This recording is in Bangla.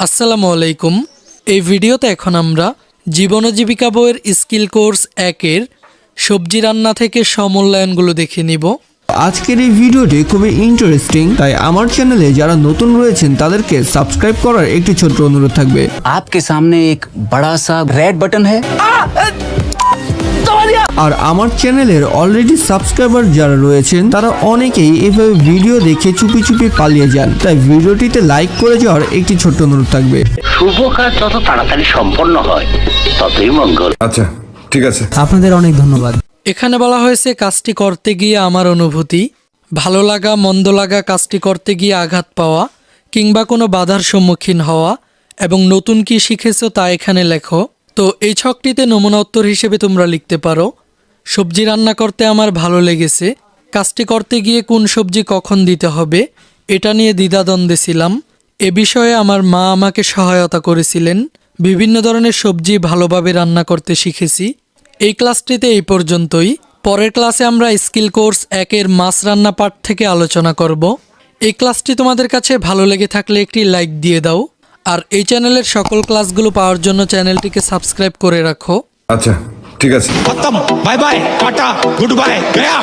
আসসালামু আলাইকুম এই ভিডিওতে এখন আমরা জীবন ও জীবিকা বইয়ের স্কিল কোর্স একের সবজি রান্না থেকে সমূল্যায়নগুলো দেখে নিব আজকের এই ভিডিওটি খুবই ইন্টারেস্টিং তাই আমার চ্যানেলে যারা নতুন রয়েছেন তাদেরকে সাবস্ক্রাইব করার একটি ছোট্ট অনুরোধ থাকবে आपके सामने एक बड़ा सा रेड बटन है আর আমার চ্যানেলের অলরেডি সাবস্ক্রাইবার যারা রয়েছেন তারা অনেকেই এভাবে ভিডিও দেখে চুপি চুপি পালিয়ে যান। তাই ভিডিওটিতে লাইক করে যাওয়ার একটি ছোট্ট অনুরোধ থাকবে। শুভ কাজ যত তাড়াতাড়ি সম্পন্ন হয় ততই মঙ্গল। আচ্ছা ঠিক আছে। আপনাদের অনেক ধন্যবাদ। এখানে বলা হয়েছে কাজটি করতে গিয়ে আমার অনুভূতি ভালো লাগা মন্দ লাগা কাজটি করতে গিয়ে আঘাত পাওয়া কিংবা কোনো বাধার সম্মুখীন হওয়া এবং নতুন কি শিখেছো তা এখানে লেখো। তো এই ছকটিতে নমুনা উত্তর হিসেবে তোমরা লিখতে পারো, সবজি রান্না করতে আমার ভালো লেগেছে, কাজটি করতে গিয়ে কোন সবজি কখন দিতে হবে, এটা নিয়ে দ্বিধাদ্বন্দ্বে ছিলাম। এ বিষয়ে আমার মা আমাকে সহায়তা করেছিলেন, বিভিন্ন ধরনের সবজি ভালোভাবে রান্না করতে শিখেছি। এই ক্লাসটিতে এই পর্যন্তই। পরের ক্লাসে আমরা স্কিল কোর্স একের মাছ রান্না পাঠ থেকে আলোচনা করব। এই ক্লাসটি তোমাদের কাছে ভালো লেগে থাকলে একটি লাইক দিয়ে দাও। আর এই চ্যানেলের সকল ক্লাসগুলো পাওয়ার জন্য চ্যানেলটিকে সাবস্ক্রাইব করে রাখো। আচ্ছা ঠিক আছে। Bye bye tata good bye Gaya.